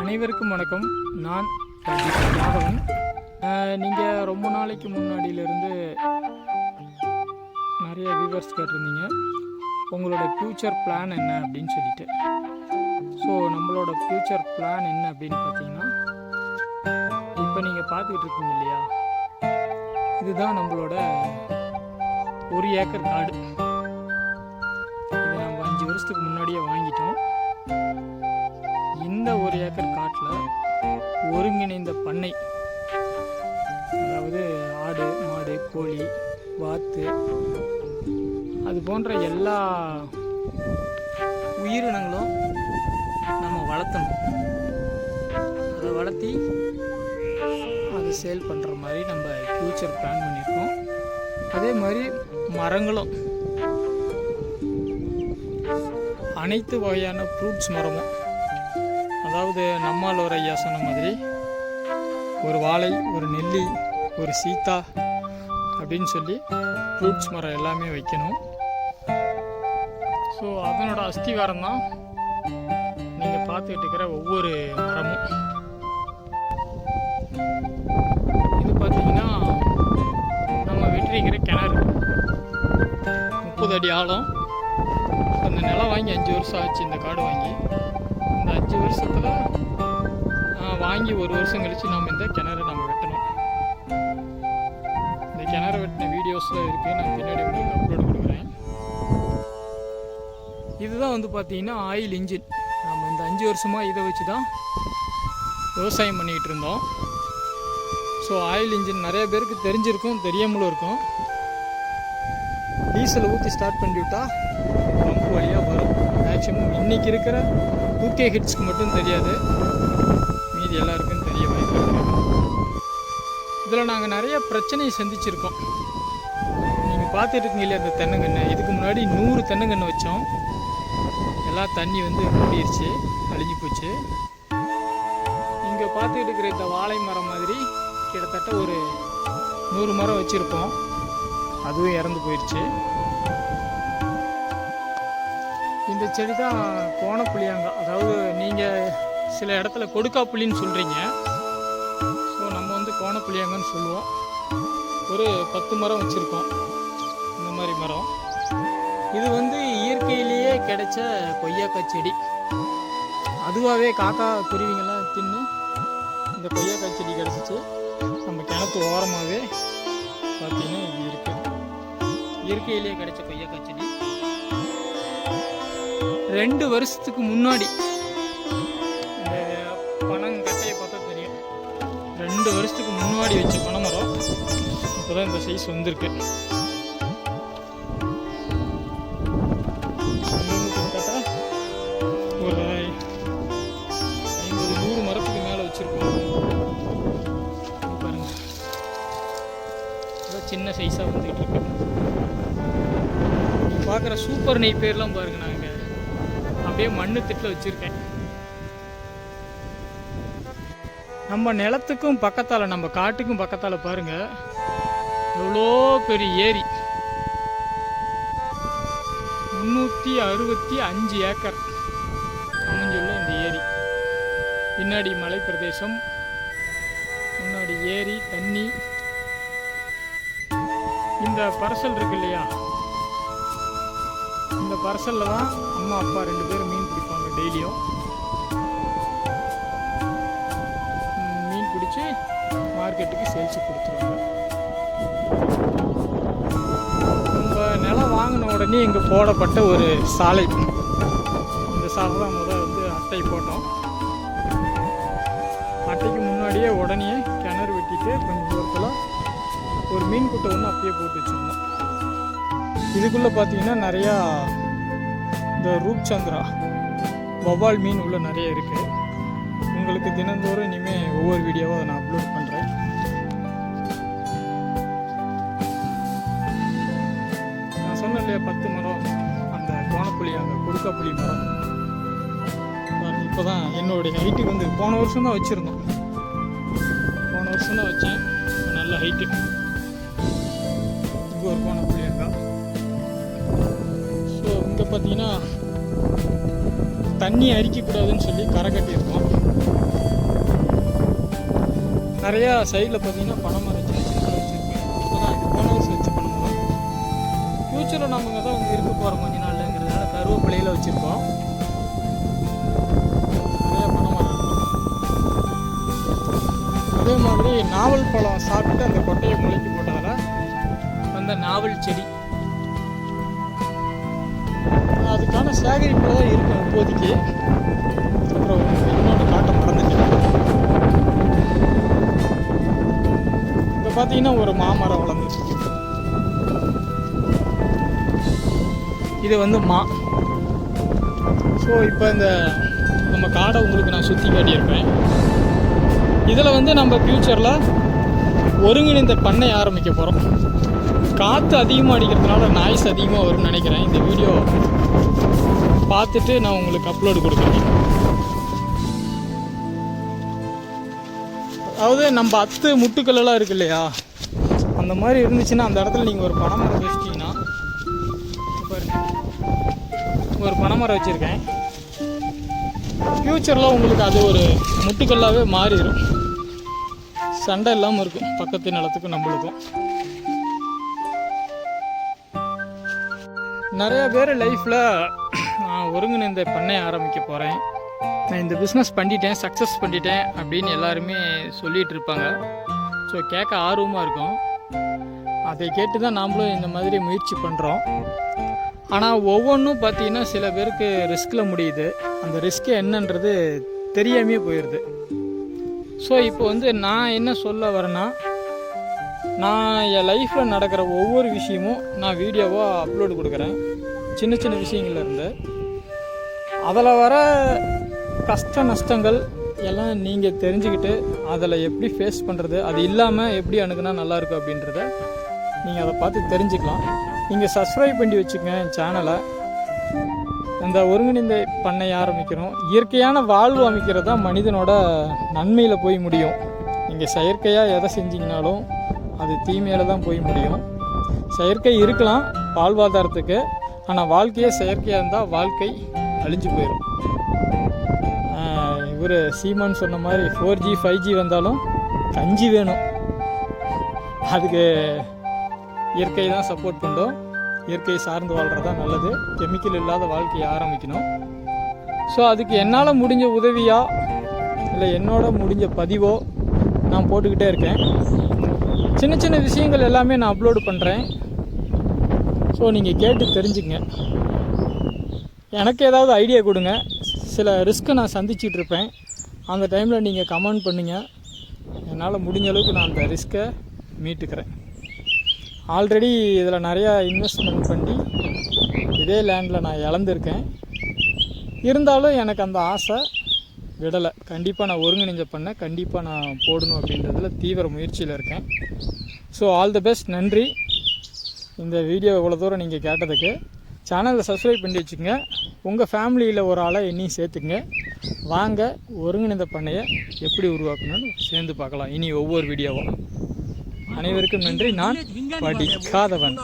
அனைவருக்கும் வணக்கம். நான் ராகவன் நீங்கள் ரொம்ப நாளைக்கு முன்னாடியிலேருந்து நிறைய வியூவர்ஸ் கேட்டிருந்தீங்க. உங்களோட ஃப்யூச்சர் பிளான் என்ன அப்படின்னு சொல்லிட்டு. ஸோ நம்மளோட ஃப்யூச்சர் பிளான் என்ன அப்படின்னு பார்த்தீங்கன்னா இப்போ நீங்கள் பார்த்துக்கிட்டு இருக்கீங்க இல்லையா? இதுதான் நம்மளோட ஒரு ஏக்கர் காடு. இதை நம்ம அஞ்சு வருஷத்துக்கு முன்னாடியே வாங்கிட்டோம். ஏக்கர் ஒருங்கிணைந்த பண்ணை. அதாவது ஆடு மாடு கோழி வாத்து அது போன்ற எல்லா உயிரினங்களும் நம்ம வளர்த்தணும். அதை வளர்த்தி அதை சேல் பண்ணுற மாதிரி நம்ம ஃப்யூச்சர் பிளான் பண்ணியிருக்கோம். அதே மாதிரி மரங்களும். அனைத்து வகையான ஃப்ரூட்ஸ் மரமும். அதாவது நம்மால் ஒரு ஐயா சொன்ன மாதிரி ஒரு வாழை ஒரு நெல்லி ஒரு சீத்தா அப்படின்னு சொல்லி ஃப்ரூட்ஸ் மரம் எல்லாமே வைக்கணும். ஸோ அதனோட அஸ்திவாரம் தான் நீங்கள் பார்த்துக்கிட்டு இருக்கிற ஒவ்வொரு மரமும். இது பார்த்தீங்கன்னா நம்ம வெற்றிக்கிற கிணறு. முப்பது அடி ஆழம். அந்த நிலம் வாங்கி அஞ்சு வருஷம் ஆச்சு இந்த காடு வாங்கி. இந்த அஞ்சு வருஷத்தில் வாங்கி ஒரு வருஷம் கழித்து நம்ம இந்த கிணறு நம்ம வெட்டணும். இந்த கிணறு வெட்டின வீடியோஸில் இருக்குது நான் பின்னாடி உங்களுக்கு அப்லோடு கொடுக்குறேன். இதுதான் வந்து பார்த்தீங்கன்னா ஆயில் இன்ஜின் நம்ம இந்த அஞ்சு வருஷமாக இதை வச்சு தான் விவசாயம் பண்ணிக்கிட்டு இருந்தோம். ஸோ ஆயில் இன்ஜின் நிறைய பேருக்கு தெரிஞ்சிருக்கும் தெரியாமலும் இருக்கும். டீசல் ஊற்றி ஸ்டார்ட் பண்ணிவிட்டா மேக்ஸிமம் இன்றைக்கி இருக்கிற டூகே ஹிட்ஸ்க்கு மட்டும் தெரியாது. மீதி எல்லாருக்கும் தெரிய வாய்ப்பு இதில் நாங்கள் நிறைய பிரச்சனையை சந்திச்சிருக்கோம். நீங்கள் பார்த்துட்டு இருக்கீங்க அந்த தென்னங்கன்று இதுக்கு முன்னாடி நூறு தென்னங்கன்று வச்சோம். எல்லாம் தண்ணி வந்து மூடிடுச்சு அழிஞ்சு போச்சு. இங்கே பார்த்துக்கிட்டு இருக்கிற இந்த வாழை மரம் மாதிரி கிட்டத்தட்ட ஒரு நூறு மரம் வச்சுருப்போம். அதுவும் இறந்து போயிடுச்சு இந்த செடி தான் கோணப்புளியாங்க அதாவது நீங்கள் சில இடத்துல கொடுக்கா புளின்னு சொல்கிறீங்க ஸோ நம்ம வந்து கோணப்புளியாங்கன்னு சொல்லுவோம். ஒரு பத்து மரம் வச்சுருக்கோம். இந்த மாதிரி மரம். இது வந்து இயற்கையிலேயே கிடைச்ச கொய்யாக்காய் செடி. அதுவாகவே காக்கா குருவிங்கெல்லாம் தின்னு இந்த கொய்யாக்காய் செடி கிடச்சிச்சு. நம்ம கிணத்து ஓரமாகவே பார்த்தீங்கன்னா இது இருக்குது இயற்கையிலேயே கிடைச்ச கொய்யா. ரெண்டு வருஷத்துக்கு முன்னாடி. இந்த பனங்கட்டையை பார்த்தா தெரியும். ரெண்டு வருஷத்துக்கு முன்னாடி வச்ச பனைமரம் இப்போதான் இந்த சைஸ் வந்திருக்கு. ஒரு ஐம்பது நூறு மரத்துக்கு மேலே வச்சுருக்கோம். பாருங்கள் சின்ன சைஸாக வந்துகிட்டு இருக்கு. பார்க்குற சூப்பர் நெய் பேர்லாம் பாருங்க நாங்கள் அப்படியே மண்ணு திட்டில் வச்சுருக்கேன். நம்ம நிலத்துக்கும் பக்கத்தால் நம்ம காட்டுக்கும் பக்கத்தால் பாருங்க. எவ்வளோ பெரிய ஏரி. முந்நூற்றி அறுபத்தி அஞ்சு ஏக்கர். அமைஞ்சுள்ள இந்த ஏரி. பின்னாடி மலை பிரதேசம் முன்னாடி ஏரி தண்ணி. இந்த பரசல் இருக்கு இல்லையா? பரசலில் தான் அம்மா அப்பா ரெண்டு பேரும் மீன் பிடிப்பாங்க டெய்லியும். மீன் பிடிச்சி மார்க்கெட்டுக்கு சேல்ஸுக்கு கொடுத்துருவாங்க. நம்ம நிலம் வாங்கின உடனே இங்கே போடப்பட்ட ஒரு சாலை. இந்த சாலை தான் முதல் வந்து அட்டை போட்டோம். அட்டைக்கு முன்னாடியே உடனே கிணறு வெட்டிட்டு கொஞ்சம் தூரத்தில் ஒரு மீன் குட்டை ஒன்று அப்படியே போட்டு வச்சுருந்தோம். இதுக்குள்ளே பார்த்தீங்கன்னா நிறையா இந்த ரூப் சந்திரா வவ்வால் மீன் உள்ள நிறைய இருக்குது உங்களுக்கு தினந்தோறும் இனிமேல் ஒவ்வொரு வீடியோவும் அதை நான் அப்லோட் பண்ணுறேன் நான் சொன்னேன் இல்லையா பத்து மரம் அந்த கோணப்புளி அந்த கொடுக்காப்புளி மரம். இப்போ தான் என்னுடைய ஹைட்டுக்கு வந்து போன வருஷம் தான் வச்சுருந்தோம். போன வருஷம் தான் வச்சேன். நல்ல ஹைட்டு இங்கே ஒரு கோணப்புளி பார்த்தீங்கன்னா தண்ணி அரிக்கக்கூடாதுன்னு சொல்லி கரை கட்டியிருக்கோம். நிறையா சைடில் பார்த்தீங்கன்னா பனை மரம் வச்சுருக்கேன். வச்சு பண்ணுவோம். ஃப்யூச்சரில் நம்ம தான் வந்து இருக்க போகிறோம் கொஞ்ச நாள்ங்கிறதுனால கருவேப்பிலையில் வச்சுருக்கோம். நிறைய அதே மாதிரி நாவல் பழம் சாப்பிட்டு அந்த கொட்டையை முளைக்கி போட்டதால் அந்த நாவல் செடி அதுக்கான சேகரிப்பு தான் இருக்கும் இப்போதைக்கு. அப்புறம் இன்னொன்று காட்ட மறந்துட்டேன். இப்போ பார்த்தீங்கன்னா ஒரு மாமரம் வளர்ந்துருக்கு. இது வந்து மா. ஸோ இப்போ இந்த நம்ம காடை உங்களுக்கு நான் சுற்றி காட்டியிருப்பேன். இதில் வந்து நம்ம ஃப்யூச்சரில் ஒருங்கிணைந்த பண்ணை ஆரம்பிக்க போகிறோம் காற்று அதிகமாக அடிக்கிறதுனால நாய்ஸ் அதிகமாக வரும்னு நினைக்கிறேன். இந்த வீடியோ பார்த்துட்டு நான் உங்களுக்கு அப்லோடு கொடுக்குறேன். அதாவது நம்ம அத்து முட்டுக்கல்லாம் இருக்கு இல்லையா? அந்த மாதிரி இருந்துச்சுன்னா அந்த இடத்துல நீங்கள் ஒரு பனைமரம் வச்சிட்டிங்கன்னா பாருங்க. ஒரு பனைமரம் வச்சுருக்கேன். ஃப்யூச்சரில் உங்களுக்கு அது ஒரு முட்டுக்கல்லாகவே மாறிடும் சண்டை இல்லாமல் இருக்கும். பக்கத்து நிலத்துக்கும் நம்மளுக்கும். நிறைய பேர் லைஃப்பில் நான் ஒருங்கிணைந்த பண்ணையை ஆரம்பிக்க போகிறேன் நான் இந்த பிஸ்னஸ் பண்ணிட்டேன் சக்ஸஸ் பண்ணிட்டேன் அப்படின்னு எல்லாருமே சொல்லிகிட்டு இருப்பாங்க. ஸோ கேட்க ஆர்வமாக இருக்கும். அதை கேட்டு தான் நாமளும் இந்த மாதிரி முயற்சி பண்ணுறோம் ஆனால் ஒவ்வொன்றும் பார்த்தீங்கன்னா சில பேருக்கு ரிஸ்கில் முடியுது. அந்த ரிஸ்க் என்னன்றது தெரியாமே போயிடுது ஸோ இப்போ வந்து நான் என்ன சொல்ல வரேன்னா நான் என் லைஃப்பில் நடக்கிற ஒவ்வொரு விஷயமும் நான் வீடியோவாக அப்லோடு கொடுக்குறேன். சின்ன சின்ன விஷயங்கள்ல இருந்து அதில் வர கஷ்ட நஷ்டங்கள் எல்லாம் நீங்கள் தெரிஞ்சுக்கிட்டு அதில் எப்படி ஃபேஸ் பண்ணுறது அது இல்லாமல் எப்படி அணுகுனா நல்லாயிருக்கும் அப்படின்றத நீங்கள் அதை பார்த்து தெரிஞ்சுக்கலாம். நீங்கள் சப்ஸ்கிரைப் பண்ணி வச்சுக்கங்க என் சேனலை இந்த ஒருங்கிணைந்த பண்ணை ஆரம்பிக்கிறோம் இயற்கையான வாழ்வு அமைக்கிறது தான் மனிதனோட நன்மையில் போய் முடியும். நீங்கள் செயற்கையாக எதை செஞ்சீங்கனாலும் அது தீமையில் தான் போய் முடியும். செயற்கை இருக்கலாம் வாழ்வாதாரத்துக்கு ஆனால் வாழ்க்கையே செயற்கையாக இருந்தால் வாழ்க்கை அழிஞ்சு போயிடும் இவர் சீமான் சொன்ன மாதிரி ஃபோர் ஜி ஃபைவ் ஜி வந்தாலும் கஞ்சி வேணும். அதுக்கு இயற்கை தான் சப்போர்ட் பண்ணும். இயற்கை சார்ந்து வாழ்கிறது தான் நல்லது. கெமிக்கல் இல்லாத வாழ்க்கையை ஆரம்பிக்கணும். ஸோ அதுக்கு என்னால் முடிஞ்ச உதவியா இல்லை என்னோட முடிஞ்ச பதிவோ நான் போட்டுக்கிட்டே இருக்கேன். சின்ன சின்ன விஷயங்கள் எல்லாமே நான் அப்லோடு பண்ணுறேன் ஸோ நீங்கள் கேட்டு தெரிஞ்சுங்க எனக்கு ஏதாவது ஐடியா கொடுங்க. சில ரிஸ்க்கை நான் சந்திச்சிட்ருப்பேன் அந்த டைமில் நீங்கள் கமெண்ட் பண்ணுங்க. என்னால் முடிஞ்ச அளவுக்கு நான் அந்த ரிஸ்க்கை மீட்டுக்கிறேன். ஆல்ரெடி இதில் நிறையா இன்வெஸ்ட்மெண்ட் பண்ணி இதே லேண்டில் நான் இழந்திருக்கேன். இருந்தாலும் எனக்கு அந்த ஆசை விடலை. கண்டிப்பாக நான் ஒருங்கிணைஞ்ச பண்ண கண்டிப்பாக நான் போடணும் அப்படின்றதில் தீவிர முயற்சியில் இருக்கேன். ஸோ ஆல் தி பெஸ்ட் நன்றி. இந்த வீடியோ இவ்வளோ தூரம் நீங்கள் கேட்டதுக்கு சேனலை சப்ஸ்கிரைப் பண்ணி வச்சுக்கோங்க. உங்கள் ஃபேமிலியில் ஒரு ஆளை என்னையும் சேர்த்துக்குங்க. வாங்க ஒருங்கிணைந்த பண்ணையை எப்படி உருவாக்கணும்னு சேர்ந்து பார்க்கலாம். இனி ஒவ்வொரு வீடியோவும் அனைவருக்கும் நன்றி. நான் படிக்காதவன்.